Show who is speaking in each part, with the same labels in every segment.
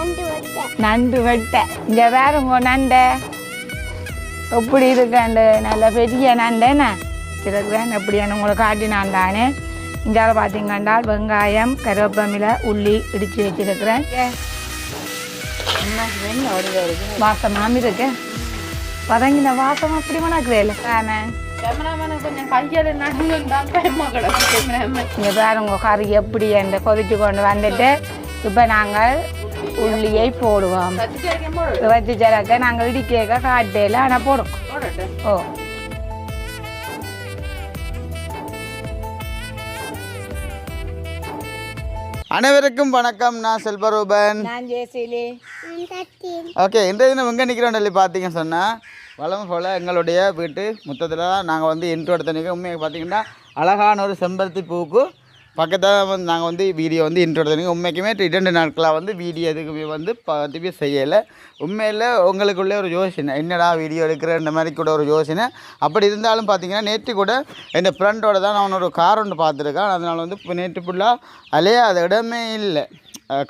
Speaker 1: நண்டு வட்டை.
Speaker 2: நண்டு வெட்டை இங்கே வேறுங்க நண்டை. எப்படி இருக்காண்டு நல்ல பெரிய நண்டைண்ணா இருக்கிறேன் எப்படியான உங்களை காட்டினான் தானே. இங்கால பார்த்தீங்கன்னா வெங்காயம் கருவேப்பமில உள்ளி இடித்து வச்சிருக்கிறேன். வாசமாக இருக்கு பதங்கின வாசம் அப்படி மணக்குறேன் தானே.
Speaker 3: கொஞ்சம்
Speaker 2: இங்கே பாருங்க கறி எப்படி அந்த கொதிச்சு கொண்டு வந்துட்டு இப்போ நாங்கள் உள்ளியை போடுவோம் வச்சு சிறக்க நாங்கள் இடிக்க காட்டையில் ஆனால் போடும் ஓ
Speaker 4: அனைவருக்கும் வணக்கம் நான் செல்வரூபன்
Speaker 2: நான் ஜெயசீலி
Speaker 1: தட்டி
Speaker 4: ஓகே இன்றைய தினம் எங்கே நிற்கிறோம் சொல்லி பார்த்தீங்கன்னு சொன்னால் வளம் போல் எங்களுடைய வீட்டு முத்தத்தில் தான் நாங்கள் வந்து இன்ட்ரோ எடுத்த நிற்க உண்மையாக பார்த்தீங்கன்னா அழகான ஒரு செம்பருத்தி பூக்கு பக்கத்தில் வந்து நாங்கள் வந்து வீடியோ வந்து இன்ட்ரோடு உண்மைக்குமே இரண்டு நாட்களாக வந்து வீடியோ எதுக்குமே வந்து பதிவு செய்யலை. உண்மையில் உங்களுக்குள்ளே ஒரு யோசனை. என்னடா வீடியோ எடுக்கிற இந்த மாதிரி கூட ஒரு யோசனை. அப்படி இருந்தாலும் பார்த்தீங்கன்னா நேற்று கூட என் ஃப்ரெண்டோட தான் நான் ஒரு கார் ஒன்று பார்த்துருக்கேன் அதனால் வந்து இப்போ நேற்று ஃபுல்லாக அலையே அது இடமே இல்லை.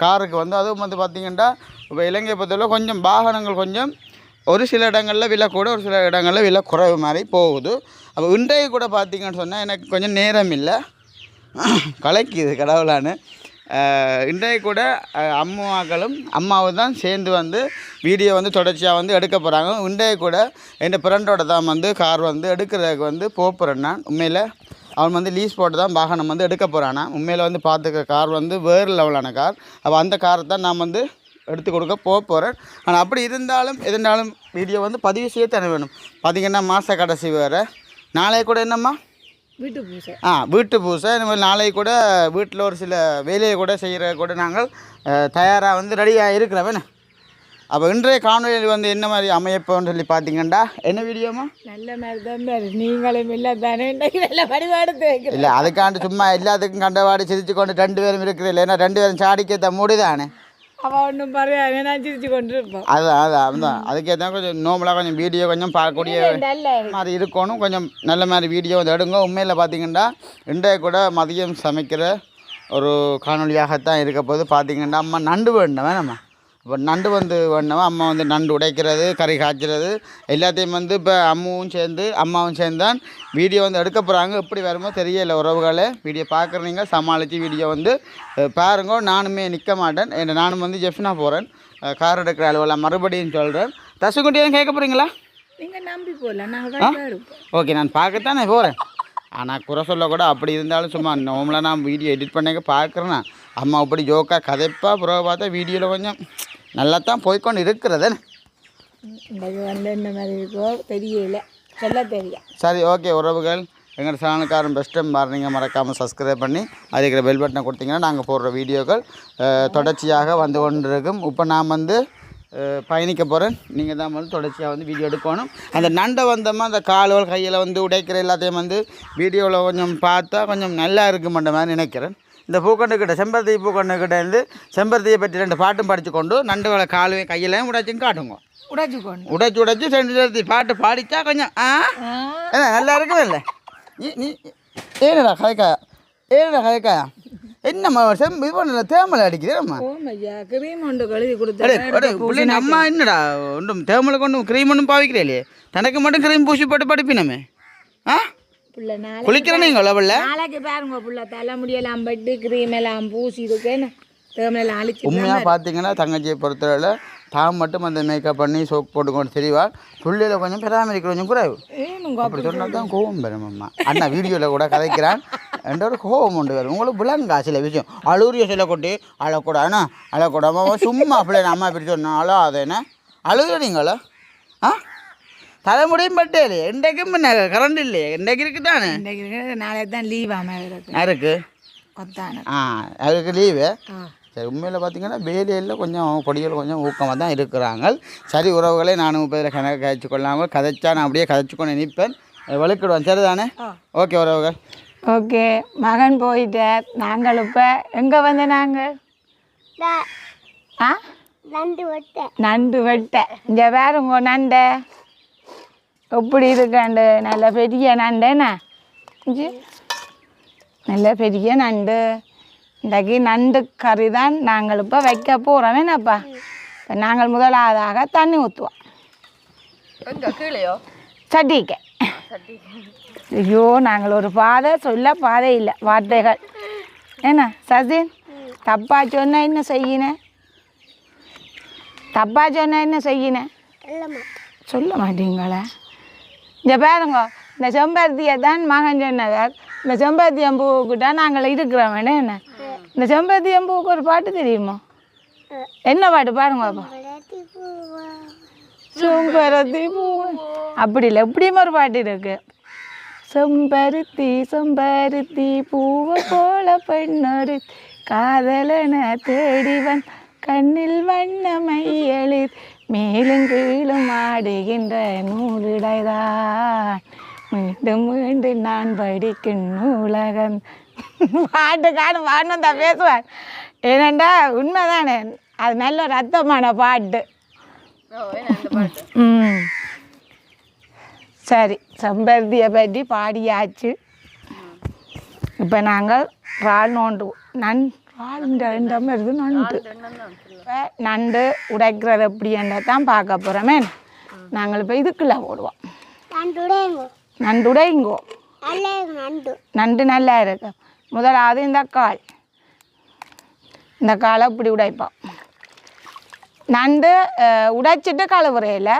Speaker 4: காருக்கு வந்து அதுவும் வந்து பார்த்திங்கன்னா இப்போ இலங்கை பொறுத்தவரை கொஞ்சம் வாகனங்கள் கொஞ்சம் ஒரு சில இடங்களில் விலை கூட ஒரு சில இடங்களில் விலை குறைவு மாதிரி போகுது. அப்போ இன்றைய கூட பார்த்தீங்கன்னு சொன்னால் எனக்கு கொஞ்சம் நேரம் இல்லை. கலைக்குது கடவுளான்னு. இன்றைய கூட அம்மாக்களும் அம்மாவும் தான் சேர்ந்து வந்து வீடியோ வந்து தொடர்ச்சியாக வந்து எடுக்க போகிறாங்க இன்றைய கூட என் ஃப்ரெண்டோட தான் வந்து கார் வந்து எடுக்கிறதுக்கு வந்து போகிறேன் நான். உண்மையில் அவன் வந்து லீஸ் போட்டு தான் வாகனம் வந்து எடுக்க போகிறானா உண்மையில் வந்து பார்த்துக்க கார் வந்து வேறு லெவலான கார். அப்போ அந்த காரை தான் நான் வந்து எடுத்து கொடுக்க போக போகிறேன் ஆனால் அப்படி இருந்தாலும் இருந்தாலும் வீடியோ வந்து பதிவு செய்ய தானே வேணும். பார்த்திங்கன்னா மாத கடைசி வேறு. நாளைக்கு கூட என்னம்மா?
Speaker 2: வீட்டு பூசை.
Speaker 4: ஆ வீட்டு பூசை. இந்த மாதிரி நாளைக்கு கூட வீட்டில் ஒரு சில வேலையை கூட செய்கிற கூட நாங்கள் தயாராக வந்து ரெடியாக இருக்கிறவன் அப்போ இன்றைய காணொலியில் வந்து என்ன மாதிரி அமையப்போன்னு சொல்லி பார்த்தீங்கன்னா என்ன வீடியோமா
Speaker 2: நல்ல மாதிரி. தான் நீங்களும் இல்லை தானே நல்ல வைக்கிறேன்
Speaker 4: இல்லை அதுக்காண்டு சும்மா எல்லாத்துக்கும் கண்டவாடி சிரிச்சு கொண்டு ரெண்டு பேரும் இருக்குது இல்லை. ஏன்னா ரெண்டு பேரும் சாடிக்க மூடிதானே?
Speaker 2: அவள் ஒன்றும் பரவாயில்ல நான் சிரிச்சு கொண்டு இருப்போம்
Speaker 4: அதான் அதான் அதுதான் அதுக்கேற்ற கொஞ்சம் நோம்பலாக கொஞ்சம் வீடியோ கொஞ்சம் பார்க்கக்கூடிய மாதிரி இருக்கணும் கொஞ்சம் நல்ல மாதிரி வீடியோ வந்து எடுங்க உண்மையில் பார்த்தீங்கன்னா இன்றைய கூட மதியம் சமைக்கிற ஒரு காணொலியாகத்தான் இருக்க போது பார்த்தீங்கன்னா அம்மா நண்டு வேணும் வேணாம்மா இப்போ நண்டு வந்து வேணுமா அம்மா வந்து நண்டு உடைக்கிறது கறி காய்ச்சறது எல்லாத்தையும் வந்து இப்போ அம்மாவும் சேர்ந்து அம்மாவும் சேர்ந்து தான் வீடியோ வந்து எடுக்க போகிறாங்க எப்படி வருமோ தெரியல உறவுகளே. வீடியோ பார்க்குறீங்க சமாளித்து வீடியோ வந்து பாருங்க. நானுமே நிற்க மாட்டேன். என்ன நானும் வந்து ஜெஃப்னா போகிறேன் கார் எடுக்கிற அளவில் மறுபடியும் சொல்கிறேன் தசுக்குட்டியும் கேட்க போகிறீங்களா
Speaker 2: நீங்கள் நம்பி போகல. நாங்கள் தான் எடுப்போம்
Speaker 4: ஓகே நான் பார்க்கத்தானே போகிறேன் ஆனால் குறை சொல்ல கூட அப்படி இருந்தாலும் சும்மா நார்மலாக நான் வீடியோ எடிட் பண்ணக்க பார்க்குறேன்னா அம்மா அப்படி ஜோக்காக கதைப்பா பிறகு பார்த்தா வீடியோவில் கொஞ்சம் நல்லா தான் போய்க்கொண்டு இருக்கிறது.
Speaker 2: இன்றைக்கு வந்து என்ன மாதிரி இருக்கோ தெரியல. சொல்ல தெரியும்
Speaker 4: சரி ஓகே உறவுகள். எங்கள் சேனலுக்காரன் பெஸ்ட்டும் பாருங்க மறக்காமல் சப்ஸ்கிரைப் பண்ணி அதுக்கிற பெல் பட்டனை கொடுத்தீங்கன்னா நாங்கள் போடுற வீடியோக்கள் தொடர்ச்சியாக வந்து கொண்டு இருக்கும் இப்போ நான் வந்து பயணிக்க போகிறேன் நீங்கள் தான் வந்து தொடர்ச்சியாக வந்து வீடியோ எடுக்கணும். அந்த நண்டை வந்தோமா அந்த கால்கள் கையில் வந்து உடைக்கிற எல்லாத்தையும் வந்து வீடியோவில் கொஞ்சம் பார்த்தா கொஞ்சம் நல்லா இருக்க மாட்ட மாதிரி நினைக்கிறேன். இந்த பூக்கொண்டு கிட்ட செம்பருத்தி பூக்கொண்டு கிட்ட இருந்து செம்பருத்தியை பற்றி ரெண்டு பாட்டும் படித்து கொண்டு நண்டுகளை காலையும் கையிலையும் உடைச்சும் காட்டுங்க.
Speaker 2: உடைச்சு கொண்டு
Speaker 4: உடைச்சு உடைச்சு ரெண்டு சேர்த்து பாட்டு பாடிச்சா கொஞ்சம் ஆ? நல்லா இருக்குது இல்லை. நீ ஏனடா கதைக்கா? ஏனடா கதைக்கா? என்னம்மா செம் இது பண்ணல தேமலை அடிக்கிறேம்மா
Speaker 2: ஓமையா கிரீம் ஒன்று கழுவி கொடுத்து
Speaker 4: அம்மா என்னடா ஒன்றும் தேமலை கொண்டு க்ரீம் ஒன்றும் பாவிக்கிறே தனக்கு மட்டும் க்ரீம் பூசி போட்டு படிப்பினமே ஆ?
Speaker 2: புள்ள நாளை
Speaker 4: குளிக்கிற நீங்கள் லெவலில்
Speaker 2: நாளைக்கு பாருங்க புள்ள தலைமுடியெல்லாம் பட்டு கிரீம் எல்லாம் பூசி இருக்கேன்னு
Speaker 4: உண்மையாக பார்த்தீங்கன்னா தங்கச்சியை பொறுத்தவரை தான் மட்டும் அந்த மேக்கப் பண்ணி சோப் போட்டுக்கொண்டு தெரியவாள் புள்ளையில கொஞ்சம் பராமரிக்கிற கொஞ்சம் குறைவு. அப்படி சொன்னால் தான் கோவம் வரும் அம்மா. அண்ணா வீடியோவில் கூட கதைக்கிறான். என்ற ஒரு கோவம் உண்டு வரும் உங்களுக்கு விளங்கா சில விஷயம்? அழுறிய சில கொட்டி அழக்கூடாதுண்ணா அழக்கூடாது. சும்மா அப்படியே அம்மா இப்படி சொன்னா அழாதேண்ணே அழுகுறீங்களா ஆ? தலைமுடியும் பட்டே இல்லையே இன்றைக்கும் என்ன கரண்ட் இல்லையே. இன்றைக்கு இருக்குதானே?
Speaker 2: இன்றைக்கு இருக்கிறது நாளைக்கு தான் லீவ் இருக்கு.
Speaker 4: யாருக்கு?
Speaker 2: கொத்தான.
Speaker 4: ஆ அதுக்கு லீவு சரி உண்மையில் பார்த்தீங்கன்னா வேலையில் கொஞ்சம் கொடிகள் கொஞ்சம் ஊக்கமாக தான் இருக்கிறாங்க. சரி உறவுகளை நானும் முப்பதில் கணக்கு கழிச்சு கொள்ளாமல் கதைச்சா நான் அப்படியே கதைச்சு கொண்டு நிற்பேன் வழுக்கிடுவேன் சரிதானே? ஓகே உறவுகள்.
Speaker 2: ஓகே மகன் போயிட்டார் நாங்கள் இப்போ எங்கே வந்து நாங்கள் ஆ?
Speaker 1: நண்டு வட்டை.
Speaker 2: நண்டு வெட்டை. இங்கே வேறுங்க நண்டை. எப்படி இருக்காண்டு. நல்ல பெரிய நண்டுண்ணா நல்ல பெரிய நண்டு. இன்றைக்கு நண்டு கறி தான் நாங்கள் இப்போ வைக்க போகிறோம் என்னப்பா? இப்போ நாங்கள் முதலாவதாக தண்ணி ஊற்றுவோம் சட்டிக்க.
Speaker 3: சட்டி
Speaker 2: ஐயோ நாங்கள் ஒரு பாதை சொல்ல பாதை இல்லை. வார்த்தைகள். என்ன சசின்? தப்பா சொன்ன என்ன செய்யினேன் தப்பா சொன்ன என்ன செய்யினேன் சொல்ல மாட்டீங்களே? இந்த பாருங்க இந்த செம்பருத்தியை தான் மகன் சொன்னவர். இந்த செம்பருத்தியம் தான் நாங்கள் இருக்கிறோம். என்ன இந்த செம்பருத்தி அம்பூவுக்கு ஒரு பாட்டு தெரியுமா? என்ன பாட்டு பாருங்க அப்போ.
Speaker 1: பூவா
Speaker 2: செம்பருத்தி பூ. அப்படி இல்லை எப்படியும் ஒரு பாட்டு இருக்கு. செம்பருத்தி செம்பருத்தி பூவை போல பெண்ணொரு காதலன தேடிவன் கண்ணில் வண்ணமை எழுத் மேலும் கீழும் ஆடுகின்ற நூலிடைதான் மீண்டும் மீண்டும் நான் படிக்கும் நூலகம். பாட்டு காணும் பாடணும் தான் பேசுவார். ஏனண்டா உண்மைதானே. அது நல்ல ஒரு அர்த்தமான பாட்டு. ம். சரி செம்பருத்தியை பற்றி பாடியாச்சு. இப்போ நாங்கள் இறால் நோண்டு நன் இந்த இந்த மாதிரி நண்டு. இப்போ நண்டு உடைக்கிறது எப்படின்றத தான் பார்க்க போகிறோமே நாங்கள் இப்போ இதுக்குள்ளே போடுவோம்.
Speaker 1: நண்டு உடையுங்கோ.
Speaker 2: நண்டு
Speaker 1: நல்ல நண்டு.
Speaker 2: நண்டு நல்லா இருக்கு. முதலாவது இந்த கால். இந்த காலை இப்படி உடைப்போம். நண்டு உடைச்சிட்டு கழுவுறையில்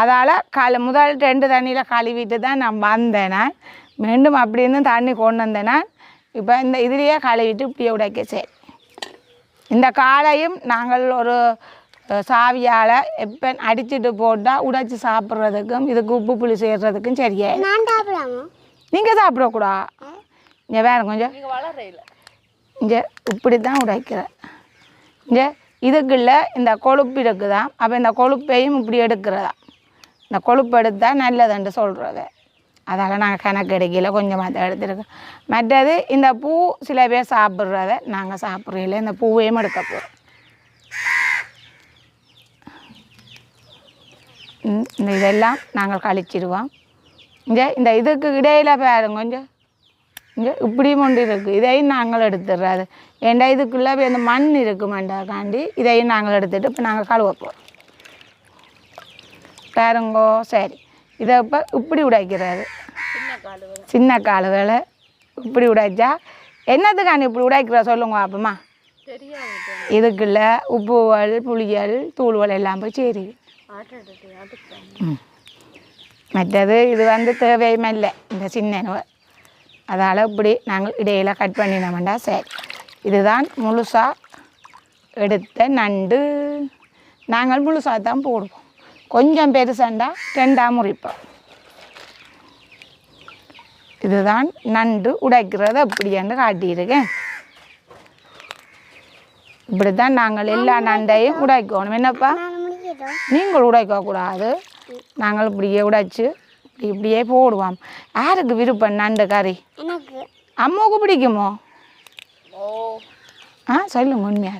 Speaker 2: அதால் கழு முதல் ரெண்டு தண்ணியில் கழுவிட்டு தான் நான் வந்தேன் நான் மீண்டும் அப்படி இருந்து தண்ணி கொண்டு வந்தேன் நான் இப்போ இந்த இதுலேயே கழுவிட்டு இப்படியே உடைக்க சரி. இந்த காலையும் நாங்கள் ஒரு சாவியால் எப்போ அடிச்சிட்டு போட்டால் உடைச்சி சாப்பிட்றதுக்கும் இதுக்கு உப்பு புளி சேர்றதுக்கும் சரியா. நீங்கள் சாப்பிடக்கூடா? இங்கே வேறு கொஞ்சம். இங்கே இப்படி தான் உடைக்கிறேன் இங்கே இதுக்குள்ள இந்த கொழுப்பு இருக்குதான் அப்போ இந்த கொழுப்பையும் இப்படி எடுக்கிறதா இந்த கொழுப்பு எடுத்தால் நல்லதுன்னு சொல்கிறது அதால் நாங்கள் கணக்கு எடுக்கல கொஞ்சமாக தான் எடுத்துருக்கோம். மற்றது இந்த பூ சில பேர் சாப்பிட்றத நாங்கள் சாப்பிட்றதில்ல இந்த பூவையும் எடுக்க போகிறோம் ம், இந்த இதெல்லாம் நாங்கள் கழிச்சிடுவோம் இங்கே இந்த இதுக்கு இடையில் பாருங்க கொஞ்சம் இங்கே இப்படியும் ஒன்று இருக்குது இதையும் நாங்கள் எடுத்துடுறது. ஏண்டா இதுக்குள்ளே போய் அந்த மண் இருக்குமாண்டாக்காண்டி இதையும் நாங்கள் எடுத்துகிட்டு இப்போ நாங்கள் கழுவ போகிறோம் பாருங்கோ சரி. இதை இப்போ இப்படி உடைக்கிறாரு.
Speaker 3: சின்ன காலு
Speaker 2: வேலை. இப்படி உடைச்சா என்னத்துக்காண்டி இப்படி உடைக்கிறா சொல்லுங்க அப்பமா இதுக்குள்ள உப்புகள் புளிகள் தூள்கள் எல்லாம் போய் சரி. மற்றது இது வந்து தேவையுமில்லை இந்த சின்ன அதால் இப்படி நாங்கள் இடையில கட் பண்ணினோம்டா. சரி. இதுதான் முழுசாக எடுத்த நண்டு. நாங்கள் முழுசாக தான் போடுவோம். கொஞ்சம் பெருசாண்டா ரெண்டாக முறிப்போம் இதுதான் நண்டு உடைக்கிறது அப்படின்னு காட்டியிருக்கேன் இப்படி தான் நாங்கள் எல்லா நண்டையும் உடைக்கணும். என்னப்பா? நீங்கள் உடைக்கக்கூடாது. நாங்கள் இப்படியே உடைச்சு இப்படி இப்படியே போடுவோம். யாருக்கு விருப்பம் நண்டு கறி? அம்மாவுக்கு பிடிக்குமோ?
Speaker 3: ஓ.
Speaker 2: ஆ சொல்லுங்க உண்மையா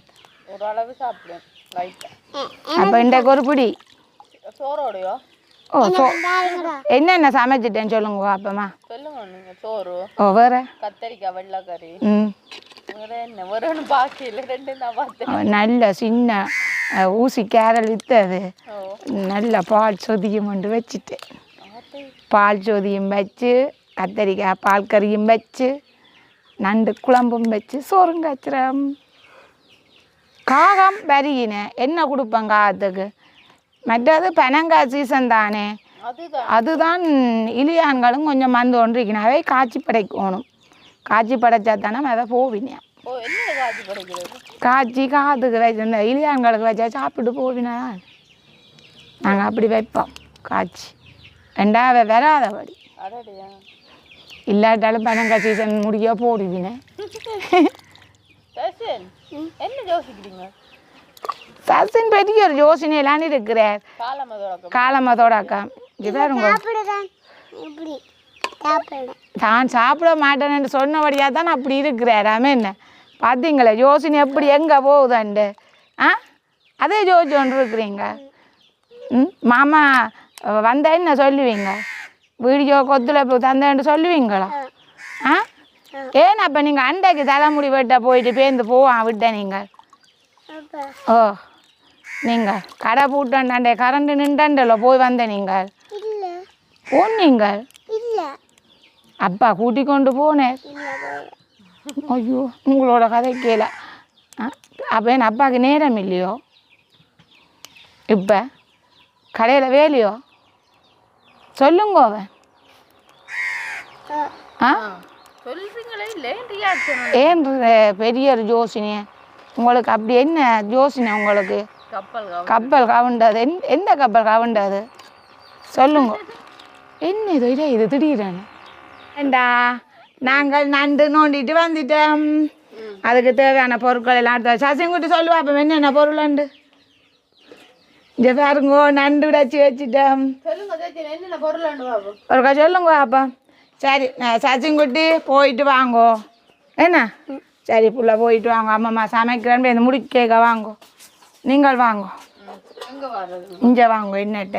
Speaker 3: ஒரு அளவு சாப்பிடுவேன் லைட்டா
Speaker 2: அப்போ இன்றைக்கு ஒரு பிடி
Speaker 3: சோறோடையோ
Speaker 2: ஓ சோ என்னென்ன சமைச்சிட்டேன்னு சொல்லுங்க பாப்பம்மா
Speaker 3: சொல்லுங்க நீங்க சோறு
Speaker 2: ஓ வேற
Speaker 3: கத்தரிக்காய் வெள்ளைக்கறி
Speaker 2: ம்
Speaker 3: வேற என்ன வேற ஒன்று பாக்கி இல்லை ரெண்டு நான் பார்த்தேன்
Speaker 2: நல்ல சின்ன ஊசி கேரல் விற்றது நல்ல பால் சொதியும் கொண்டு வச்சுட்டேன் பால் சொதியும் வச்சு கத்தரிக்காய் பால் கறியும் வச்சு நண்டு குழம்பும் வச்சு சோறும் கச்சுறோம் காகம் வரியினேன் என்ன கொடுப்பேன் காகத்துக்கு மற்றது பனங்காய் சீசன் தானே
Speaker 3: அதுதான்
Speaker 2: இலியான்களும் கொஞ்சம் மந்து ஒன்றிக்கினாவே காய்ச்சி படைக்கணும் காய்ச்சி படைச்சா தானே அதை
Speaker 3: என்ன காய்ச்சி
Speaker 2: காதுக்கு வச்சு இந்த இலியான்களுக்கு வச்சா சாப்பிட்டு போவினா நாங்கள் அப்படி வைப்போம் காய்ச்சி ரெண்டாவது வராதபடி இல்லாட்டாலும் பனங்காய் சீசன் முடிய போடுவினேன்
Speaker 3: என்ன யோசிக்கிறீங்க
Speaker 2: சசின் பெரிய ஒரு யோசனையெல்லாம் இருக்கிறார்.
Speaker 3: காலமதோட
Speaker 2: அக்கா இது பாருங்க.
Speaker 1: சாப்பிடுதான். இப்படி சாப்பிடுறேன்
Speaker 2: தான் சாப்பிட மாட்டேன்னு சொன்னபடியாக தான் அப்படி இருக்கிறார். என்ன பார்த்தீங்களா யோசனை எப்படி எங்கே போகுதாண்டு? ஆ? அதே கொண்டு இருக்கிறீங்க. ம்? மாமா வந்தா என்ன சொல்லுவீங்க? வீடியோ கொத்துல இப்போ தந்தேன்னு சொல்லுவீங்களா? ஆ. ஏன் அப்போ நீங்கள் அண்டைக்கு தலைமுடி வெட்ட போயிட்டு பேருந்து போவான் விட்ட நீங்கள் ஓ. நீங்கள் கடை பூட்டாண்டே கரண்ட் நின்றாண்டல போய் வந்த நீங்கள்?
Speaker 1: இல்ல.
Speaker 2: போன் நீங்கள்?
Speaker 1: இல்ல.
Speaker 2: அப்பா கூட்டி கொண்டு போனேன். ஐயோ உங்களோட கதை கேள. அப்போ என் அப்பாவுக்கு நேரம் இல்லையோ? இப்போ? கடையில் வேலையோ? சொல்லுங்க அவன். ஆ. ஏன் பெரிய ஒரு ஜோசினே உங்களுக்கு அப்படி என்ன ஜோசினை உங்களுக்கு?
Speaker 3: கப்பல் கவ-
Speaker 2: கப்பல் கவுண்டது எந் எந்த கப்பல் கவுண்டது சொல்லுங்க. என்ன இது இதே இது திடீரென்னு ஏண்டா நாங்கள் நண்டு நோண்டிட்டு வந்துட்டோம். அதுக்கு தேவையான பொருட்கள் எல்லாம் எடுத்து சசிங்குட்டி சொல்லுவா அப்போ என்னென்ன பொருள் உண்டு இங்கே பாருங்கோ நண்டு உடைச்சி வச்சுட்டோம். ஒருக்கா சொல்லுங்க அப்போ. சரி நான் சச்சின்குட்டி போயிட்டு வாங்கோ. என்ன? சரி புள்ள போயிட்டு வாங்க. அம்மா சமைக்கிறேன்னு போய் இந்த முடி கேட்க வாங்கோ. நீங்கள் வாங்கோ. இங்கே வாங்கோ என்னட்ட?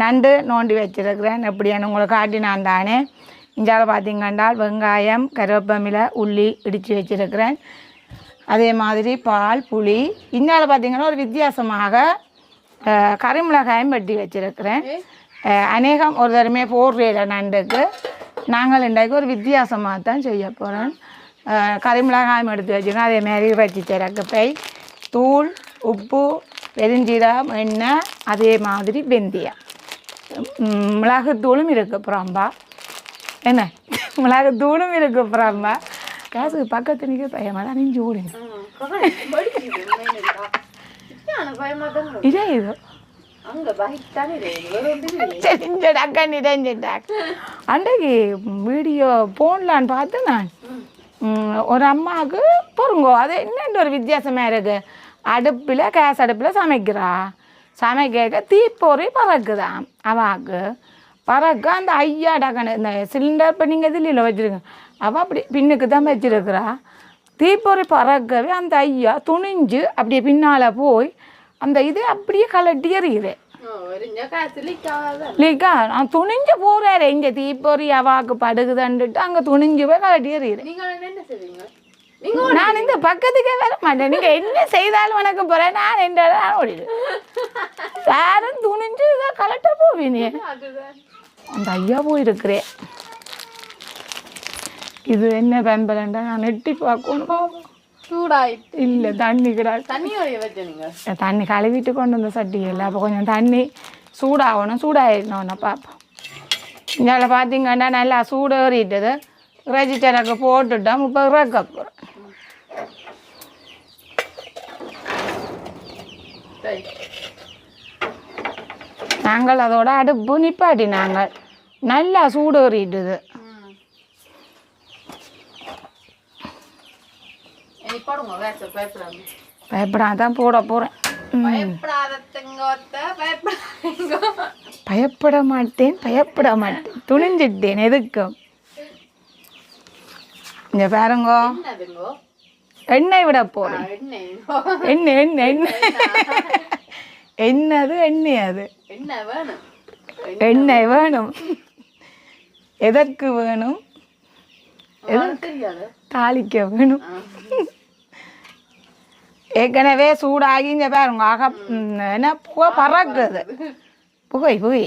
Speaker 2: நண்டு நோண்டி வச்சிருக்கிறேன். எப்படியான உங்களை காட்டினான் தானே. இஞ்சால பார்த்தீங்கன்னா வெங்காயம் கருவேப்பமிலை உள்ளி இடித்து வச்சிருக்கிறேன். அதே மாதிரி பால் புளி. இந்தால பார்த்தீங்கன்னா ஒரு வித்தியாசமாக கறிமிளகாயும் வெட்டி வச்சிருக்கிறேன். அநேகம் ஒரு தடமே போடுற நண்டுக்கு. நாங்கள் இன்றைக்கு ஒரு வித்தியாசமாக தான் செய்ய போகிறோம் கறிமிளகாயம் எடுத்து வச்சுக்கோங்க அதே மாதிரி வச்சு சிறக்கப்பை தூள் உப்பு பெருஞ்சீரகம் எண்ணெய் அதே மாதிரி வெந்தயம். மிளகுத்தூளும் இருக்கு புறம்பா. என்ன? மிளகுத்தூளும் இருக்கு புறம்பா. கேஸுக்கு பக்கத்து நிற்க பயமாக தான் நெஞ்சு ஓடுங்க இதே இது. செஞ்சடாக்கா நிறைஞ்சிட்டாக் அன்றைக்கு வீடியோ போன்லான்னு பார்த்து நான். ஒரு அம்மாவுக்கு பொறுங்கோ. அது என்னென்ன ஒரு வித்தியாசமாக இருக்கு? அடுப்பில் கேஸ் அடுப்பில் சமைக்கிறா சமைக்க தீப்பொறி பறக்குதான் அவாக்கு பறக்க அந்த ஐயா டக்குன்னு இந்த சிலிண்டர் இப்போ நீங்கள் இதில் வச்சுருங்க அவள் அப்படி பின்னுக்கு தான் வச்சிருக்கிறா தீப்பொறி பறக்கவே அந்த ஐயா துணிஞ்சு அப்படியே பின்னால் போய் அந்த இதை அப்படியே கலட்டி எறிகிறேன் லீக்கா நான் துணிஞ்சு போறாரு இங்கே தீப்பொறி அவாக்கு படுகுதண்டுட்டு அங்கே துணிஞ்சு போய் கலட்டி எறிகிறேன் நான் இந்த பக்கத்துக்கே வர மாட்டேன். நீங்க என்ன செய்தாலும் உனக்கு போறேன். நான் என்ற நான் ஓடிடுவேன். யாரும் துணிஞ்சு இதை கலட்ட
Speaker 3: அதுதான்
Speaker 2: அந்த ஐயா போயிருக்கிறேன் இது என்ன பெம்பலண்டா நான் நெட்டி பார்க்கணும்?
Speaker 3: சூடாயிட்டு.
Speaker 2: இல்லை தண்ணி கிடையாது
Speaker 3: தண்ணி
Speaker 2: தண்ணி கழுவிட்டு கொண்டு வந்த சட்டி இல்லை. அப்போ கொஞ்சம் தண்ணி சூடாகணும். சூடாயிடணும் பார்ப்போம் இங்கே பார்த்தீங்கன்னா நல்லா சூடு ஏறிட்டது இறைச்சி சரக்கு போட்டுட்டோம் இப்போ இறக்க போகிறோம் நாங்கள் அதோட அடுப்பு நிப்பாட்டி நாங்கள் நல்லா சூடு ஏறிட்டுது.
Speaker 3: ம். இனி போடுங்க வேச பயப்படாம
Speaker 2: பயப்படாம தான் போட
Speaker 3: பயப்படாதீங்க.
Speaker 2: பயப்பட மாட்டேன் பயப்பட மாட்டேன். துணிஞ்சிட்டேன் எதுக்கும்? இங்கே பாருங்கோ. எண்ணெய் விட
Speaker 3: என்னங்கோ
Speaker 2: எண்ணெய். எண்ணெய் எண்ணெய் என்னது எண்ணெய் அது? எண்ணெய் வேணும். எதற்கு வேணும்? தாளிக்க வேணும். ஏற்கனவே சூடாகி இங்கே பாருங்க. ஆக என்ன புகை பறக்குது. புகை புகை.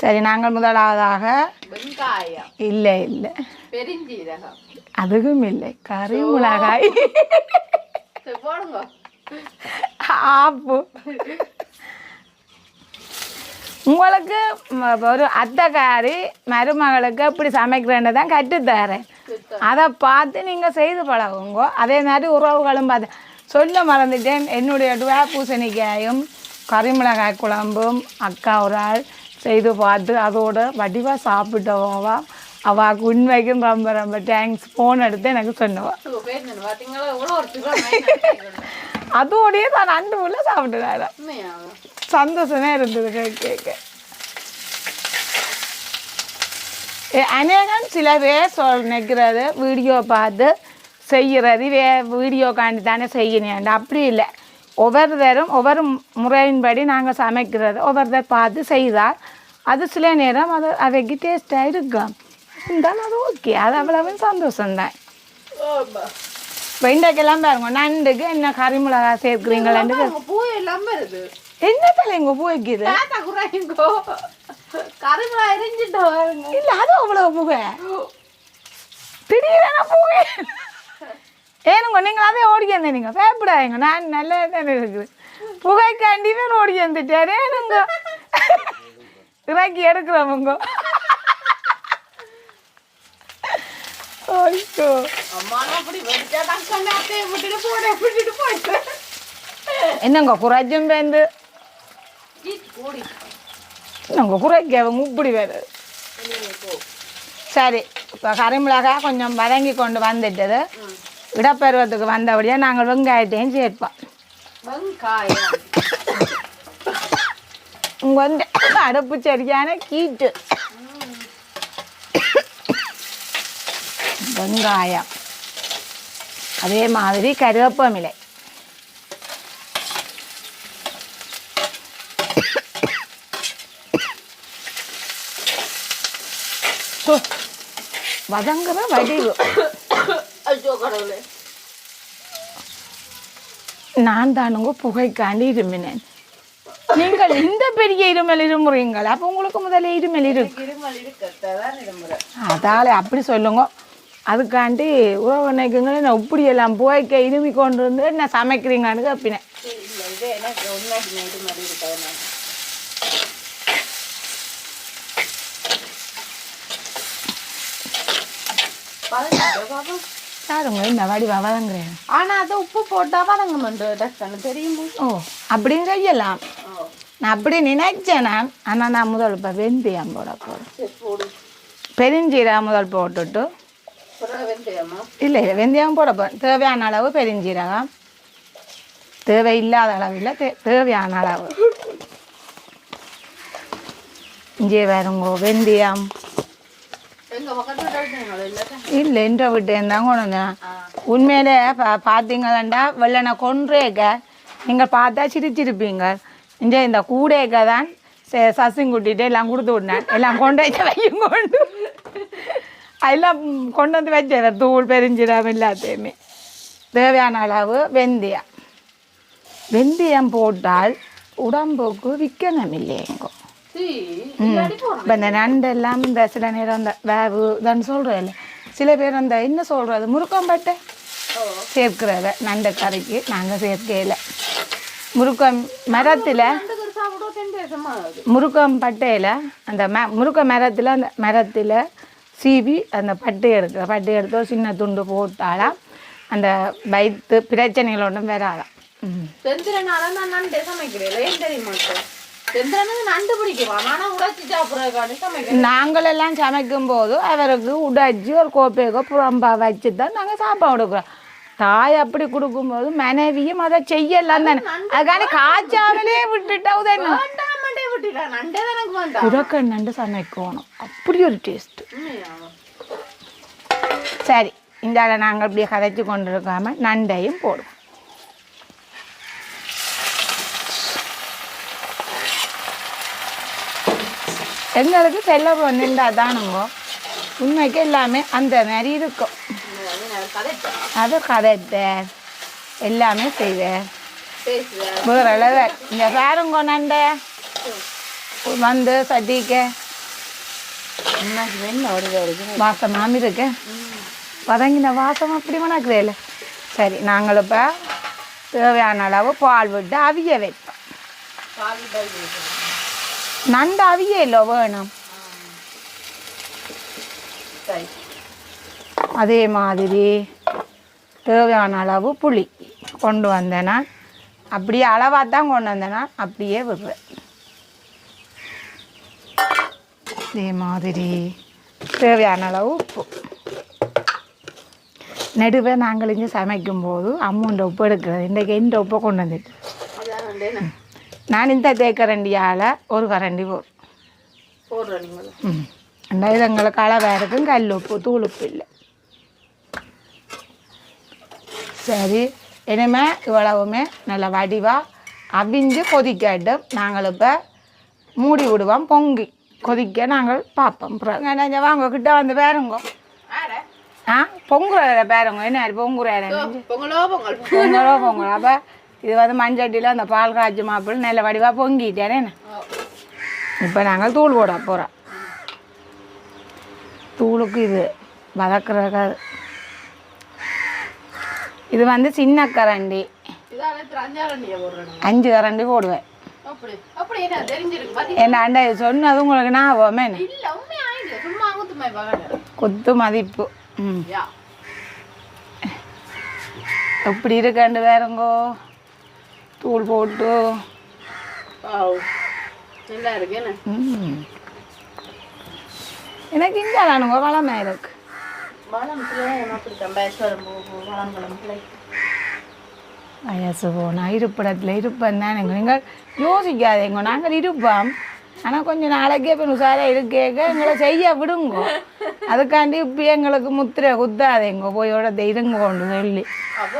Speaker 2: சரி நாங்கள் முதலாவதாக இல்லை இல்லை.
Speaker 3: பெருஞ்சீரகம்.
Speaker 2: அதுவும் இல்லை. கறி மிளகாய். ஆப்பு. உங்களுக்கு ஒரு அத்தைக்காரி மருமகளுக்கு எப்படி சமைக்கிறேன்னு தான் கற்றுத்தரேன். அதை பார்த்து நீங்கள் செய்து பழகுங்க. அதே மாதிரி உறவுகளும் பார்த்து சொல்ல மறந்துட்டேன். என்னுடைய டுவா பூசணிக்காயும் கறிமிளகாய் குழம்பும் அக்கா ஒரு ஆள் செய்து பார்த்து அதோட வடிவாக சாப்பிட்டவா அவாக்கு உண்மைக்கும் ரொம்ப ரொம்ப தேங்க்ஸ் ஃபோன் எடுத்து எனக்கு சொன்னவா அதோடயே தான் ரெண்டு உள்ள சாப்பிட்டுனாரா சந்தோஷமே இருந்தது கேட்க அநேகம் சில பேர் சொல் நிற்கிறது வீடியோ பார்த்து செய்கிறது வே வீடியோ காண்டி தானே செய்யணும் அப்படி இல்லை ஒவ்வொருத்தரும் ஒவ்வொரு முறையின்படி நாங்கள் சமைக்கிறது ஒவ்வொருத்தர் பார்த்து செய்தால் அது சில நேரம் அது அவைக்கு டேஸ்ட்டாக இருக்கும் இருந்தாலும் அது ஓகே அது அவ்வளவு சந்தோஷம்தான் வெண்டைக்கெல்லாம் பாருங்க நண்டுக்கு என்ன கறிமிளகா சேர்க்குறீங்களான்னு
Speaker 3: பூ எல்லாம் வருது
Speaker 2: என்ன தலைங்க பூ வைக்குது
Speaker 3: குறைங்கோ கருங்களா எரிஞ்சிட்டு
Speaker 2: இல்ல அது அவ்வளவு புகை திடீரென புகை ஏனுங்க நீங்க அதே ஓடி வந்தீங்க பயப்படாதீங்க நான் நல்லா தானே இருக்குது புகைக்காண்டி தான் ஓடி வந்துட்டாரு ஏனுங்க இறக்கி எடுக்கிறவங்க ஐயோ
Speaker 3: அம்மா நான் அப்படி வெடிச்சா தக்காளி அத்தையை விட்டுட்டு போட விட்டுட்டு
Speaker 2: என்னங்க குறைச்சும் பேந்து
Speaker 3: கூடி
Speaker 2: என்னங்க குறைக்கவங்க இப்படி வேறு சரி இப்போ கறிமிளகாய் கொஞ்சம் வதங்கி கொண்டு வந்துட்டது இடப்பருவத்துக்கு வந்தபடியாக நாங்கள் வெங்காயத்தையும் சேர்ப்போம்
Speaker 3: வெங்காயம்
Speaker 2: இங்கே வந்து அடுப்பு சரியான கீட்டு வெங்காயம் அதே மாதிரி கருவேப்பமிலை வதங்குற வடிவு நான் தானுங்க புகைக்காண்டி இருமினேன் நீங்கள் இந்த பெரிய இருமல் இருமுறீங்களா அப்போ உங்களுக்கு முதல்ல இருமல் இருக்கு அதால அப்படி சொல்லுங்க அதுக்காண்டி உறவுனைக்குங்களே நான் இப்படி எல்லாம் புகைக்க இருமி கொண்டு வந்து நான் சமைக்கிறீங்கன்னு
Speaker 3: பாருங்க
Speaker 2: சாருங்க இந்த வாடி வதங்குறேன்
Speaker 3: ஆனா அதை உப்பு போட்டா வதங்க டக்குன்னு தெரியுமா?
Speaker 2: ஓ அப்படின்னு செய்யலாம் நான் அப்படி நினைச்சேன் நான் ஆனால் நான் முதல் இப்போ வெந்தயம் போட போகிறேன்
Speaker 3: சரி போடு.
Speaker 2: பெருஞ்சீரகம் முதல் போட்டுட்டு இல்லை இல்லை வெந்தயம் போட போகிறேன் தேவையான அளவு பெருஞ்சீரகம் தேவை இல்லாத அளவு இல்லை தே தேவையான அளவு இங்கே வேறுங்கோ வெந்தயம் இல்லை என்ற விட்டு இருந்தாங்க கொண்டு வந்தேன் உண்மையிலே பா பார்த்தீங்களா வெள்ளனை கொன்றேக்க நீங்கள் பார்த்தா சிரிச்சிருப்பீங்க இந்த இந்த கூடேக்க தான் ச- சசிங் கூட்டிட்டு எல்லாம் கொடுத்து விட்டேன் எல்லாம் கொண்டு வச்சு வையும் கொண்டு அதெல்லாம் கொண்டு வந்து வச்சேன் தூள் பெருஞ்சிடம் எல்லாத்தையுமே தேவையான அளவு வெந்தயம் வெந்தயம் போட்டால் உடம்புக்கு விற்கணும் இல்லையங்கோ இப்போ இந்த நண்டெல்லாம் இந்த சில நேரம் அந்த வேவு தான் சொல்கிறேன் சில பேர் அந்த என்ன சொல்கிறது முருக்கம்பட்டை சேர்க்கிறத நண்டை கறிக்கு நாங்கள் சேர்க்கையில் முருக்கம் மரத்தில் முருக்கம் பட்டையில் அந்த ம முருக்க மரத்தில் அந்த மரத்தில் சீவி அந்த பட்டை எடுக்கிற பட்டை எடுத்து ஒரு சின்ன துண்டு போட்டாலாம் அந்த வயிற்று பிரச்சனைகள் ஒன்றும் வராதாம் ம்.
Speaker 3: செந்திரனால நான் நண்டே சமைக்கிறேன் தெரியுமா
Speaker 2: நாங்களெல்லாம் சமைக்கும் போது அவருக்கு உடைச்சி ஒரு கோப்பைக்கோ புறம்பா வச்சு தான் நாங்கள் சாப்பாடு கொடுக்குறோம். தாய் அப்படி கொடுக்கும்போது மனைவியும் அதை செய்யலாம் தானே அதுக்காண்டி காய்ச்சாமலே விட்டுட்டா உதவி
Speaker 3: விட்டுட்டா நண்டே
Speaker 2: சமைக்கணும் அப்படி ஒரு டேஸ்ட்? சரி இந்த நாங்கள் இப்படியே கதைச்சு கொண்டு இருக்காம நண்டையும் போடுவோம் எங்களுக்கு செல்ல பொண்ணுண்டா தானுங்க உண்மைக்கு எல்லாமே அந்த மாதிரி இருக்கும் அது கதைப்பேன் எல்லாமே செய்வேன் வேற அளவு இங்கே பாருங்க நண்டை வந்து சட்டிக்க. வாசமாம இருக்கு? வதங்கின வாசம் அப்படி மணக்குதேல சரி நாங்கள் இப்போ தேவையான அளவு பால் விட்டு அவிய வைப்போம். நண்டு அவிய இல்லை வேணும். அதே மாதிரி தேவையான அளவு புளி கொண்டு வந்தேனா அப்படியே அளவாக தான் கொண்டு வந்தேனா அப்படியே விடுறேன் அதே மாதிரி. தேவையான அளவு உப்பு. நடுவே நாங்கள் இங்கே சமைக்கும் போது அம்முண்ட உப்பு எடுக்கிறது. இன்றைக்கு இந்த உப்பை கொண்டு வந்துட்டு
Speaker 3: நான்
Speaker 2: இந்த தேக்கரண்டியால் ஒரு கரண்டி
Speaker 3: போடுறேன்
Speaker 2: ம். அந்த எங்களுக்கு அளவாக இருக்கும் கல் உப்பு தூள் உப்பு இல்லை. சரி இனிமே இவ்வளவுமே நல்ல வடிவாக அவிஞ்சு கொதிக்கட்டும். நாங்கள் இப்போ மூடி விடுவோம் பொங்கி. கொதிக்க நாங்கள் பார்ப்போம். பிறகு. வாங்க கிட்ட வந்து பேருங்க. ஆ? பொங்குற பேருங்க. என்ன பொங்குற
Speaker 3: பொங்கலோ பொங்கல்.
Speaker 2: பொங்கலோ பொங்கல். அப்போ இது வந்து மஞ்சட்டியில் அந்த பால் காய்ச்சி மாப்பிள்ளை நல்ல வடிவாக பொங்கிட்டேனே இப்போ நாங்கள் தூள் போட போகிறோம் தூளுக்கு இது வதக்குறதுக்கு. இது வந்து சின்ன கரண்டி. அஞ்சு கரண்டி போடுவேன்.
Speaker 3: என்ன
Speaker 2: அண்டை சொன்னது உங்களுக்கு ஞாபகமே குத்து மதிப்பு. ம். எப்படி இருக்காண்டு வேறங்கோ தூள் போட்டு. எனக்கு இங்கே நானுங்க வளமே இருக்கு
Speaker 3: வளம் பிள்ளை வளம் பிள்ளை
Speaker 2: வயசு போனால் இருப்பிடத்தில் இருப்பேன் தான் நீங்கள் யோசிக்காதீங்க நாங்கள் இருப்போம். ஆனால் கொஞ்சம் நாளைக்கே இப்போ உஷாராக இருக்கேக்க எங்களை செய்ய விடுங்க. அதுக்காண்டி இப்போ எங்களுக்கு முத்திரை குத்தாதேங்க போய் சொல்லி.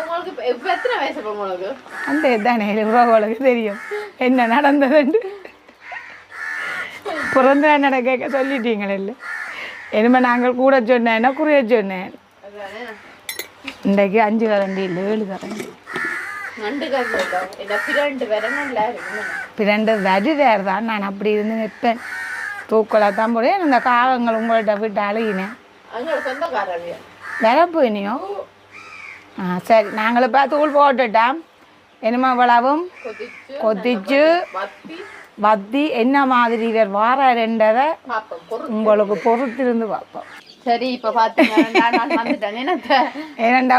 Speaker 3: உங்களுக்கு எத்தனை வயசு இப்போ உங்களுக்கு?
Speaker 2: அந்த தானே உறவுகளுக்கு தெரியும். என்ன நடந்ததுண்டு பிறந்த நடக்க சொல்லிட்டீங்களே இல்லை. இனிமே நாங்கள் கூட சொன்னேன்னா குறைய சொன்னேன்? இன்றைக்கு அஞ்சு கரண்டி இல்லை ஏழு கரண்டி.
Speaker 3: பிரண்டு வேற
Speaker 2: வரி வேறு தான் நான் அப்படி இருந்து நிற்பேன் தூக்கலாக தான் போடுவேன் இந்த காகங்கள் உங்கள்கிட்ட விட்டு அழுகினேன் இனியும் ஆ சரி நாங்களும் இப்போ தூள் போட்டுட்டோம் இனிமே இவ்வளவும்
Speaker 3: கொதிச்சு வத்தி
Speaker 2: என்ன மாதிரி இவர் வாராருன்றதை உங்களுக்கு பொறுத்திருந்து பார்ப்போம்
Speaker 3: சரி இப்ப பாத்தீங்கன்னா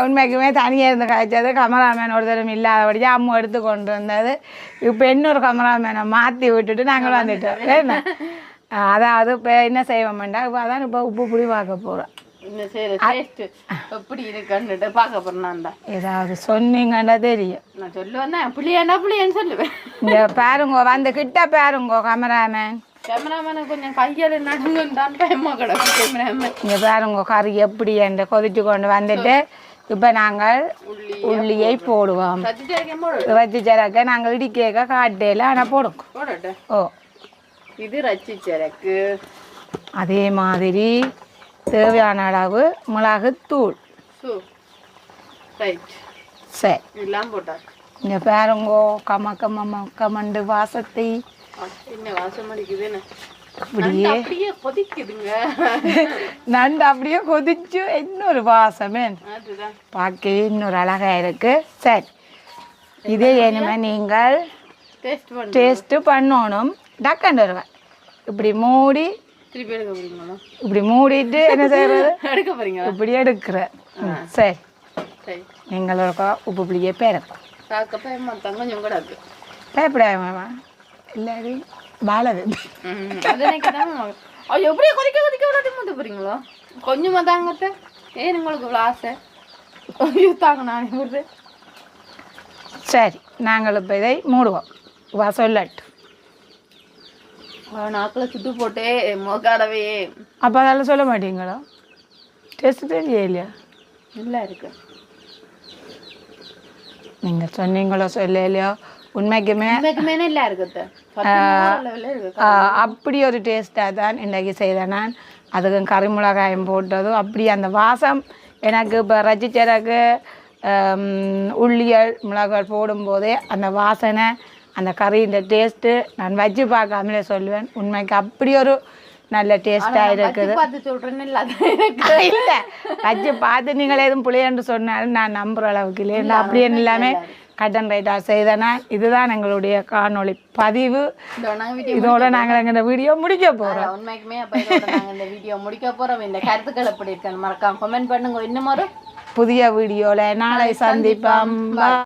Speaker 2: உண்மைக்குமே தனியாக இருந்து காய்ச்சது கமராமேன் ஒருத்தரும் இல்லாதபடியாக அம்மா எடுத்து கொண்டு வந்தது. இப்போ இன்னொரு கமராமேனை மாற்றி விட்டுட்டு நாங்கள் வந்துட்டோம். என்ன? அதாவது இப்போ என்ன செய்வோம்டா இப்போ அதான் இப்போ உப்பு புளி பார்க்க போகிறோம்
Speaker 3: எப்படி பார்க்க போறேன்
Speaker 2: ஏதாவது சொன்னீங்கன்னா தெரியும்.
Speaker 3: நான் சொல்லுவேன் புளியாண்டா புளியான்னு சொல்லுவேன்.
Speaker 2: பாருங்கோ வந்து கிட்ட பாருங்கோ கமராமேன் இங்கே பாருங்கோ கறி எப்படி என்று கொதிச்சு கொண்டு வந்துட்டு இப்போ நாங்கள்
Speaker 3: உள்ளி
Speaker 2: உள்ளியை போடுவோம் வச்சு சரக்க நாங்கள் இடிக்கேக்க காட்டையில் ஆனால் போடுங்க ஓ
Speaker 3: இது ரச்சி சரக்கு
Speaker 2: அதே மாதிரி தேவையான அளவு மிளகுத்தூள்
Speaker 3: சூ ரைட்
Speaker 2: சரி இங்கே பாருங்கோ கமக்க மமக்க மண்டு வாசத்தை
Speaker 3: என்ன வாசம் அடிக்குது என்ன
Speaker 2: அப்படியே
Speaker 3: அப்படியே கொதிக்குதுங்க.
Speaker 2: நண்டு அப்படியே கொதிச்சு இன்னொரு வாசமே. பார்க்கவே இன்னொரு அழகா இருக்கு. சரி. இதே இனிமே நீங்கள்? டேஸ்ட்டு பண்ணணும். டக்கண்டு வருவேன் இப்படி மூடி இப்படி மூடிட்டு என்ன செய்யறது?
Speaker 3: எடுக்க போறீங்களா?
Speaker 2: இப்படி எடுக்கிற. சரி. நீங்களோட உப்பு பிள்ளையே பேரப்பா
Speaker 3: சாக்கப்ப
Speaker 2: வாழது
Speaker 3: அது தான் ஐயோ எப்படியே கொதிக்க கொதிக்க விடாட்டி மூத்த போறீங்களா கொஞ்சமா தாங்கத்த ஏன் உங்களுக்கு இவ்வளோ ஆசை? ஐயோ தாங்க நான்
Speaker 2: சரி நாங்கள் இப்போ இதை மூடுவோம். வா சொல்லட்டு.
Speaker 3: நாக்கில் சுட்டு போட்டே மொக்காடவே
Speaker 2: அப்போ அதெல்லாம் சொல்ல மாட்டீங்களா? டெஸ்ட் தெரியல இல்லையா?
Speaker 3: நல்லா இருக்கு.
Speaker 2: நீங்கள் சொன்னீங்களோ சொல்லலையோ? உண்மைக்குமே அப்படி ஒரு டேஸ்ட்டாக தான் இன்றைக்கு செய்தேன் நான். அதுக்கும் கறி மிளகாயம் போட்டதும் அப்படி அந்த வாசம் எனக்கு இப்போ ரச்சிச்சரக்கு உள்ளியல் மிளகாய் போடும்போதே அந்த வாசனை அந்த கறியின் டேஸ்ட்டு நான் வச்சு பார்க்காமலே சொல்லுவேன். உண்மைக்கு அப்படி ஒரு நல்ல டேஸ்ட்டாக இருக்குது. இல்லை வச்சு பார்த்து நீங்கள் எதுவும் புளியன்று சொன்னாலும் நான் நம்புகிற அளவுக்கு இல்லை. இல்லை அப்படியே எல்லாமே கட்டன் ரைட்டாக செய்தேன்னா இதுதான் எங்களுடைய காணொளி பதிவு. இதோட நாங்கள் எங்கள் வீடியோ முடிக்க போகிறோம்
Speaker 3: உண்மைக்குமே அப்ப இதோட நாங்க இந்த வீடியோ முடிக்க போறோம். இந்த கருத்துக்கள் எப்படி இருக்குன்னு மறக்காம கமெண்ட் பண்ணுங்க. இன்னும் ஒரு
Speaker 2: புதிய வீடியோவில் நாளை சந்திப்போம்.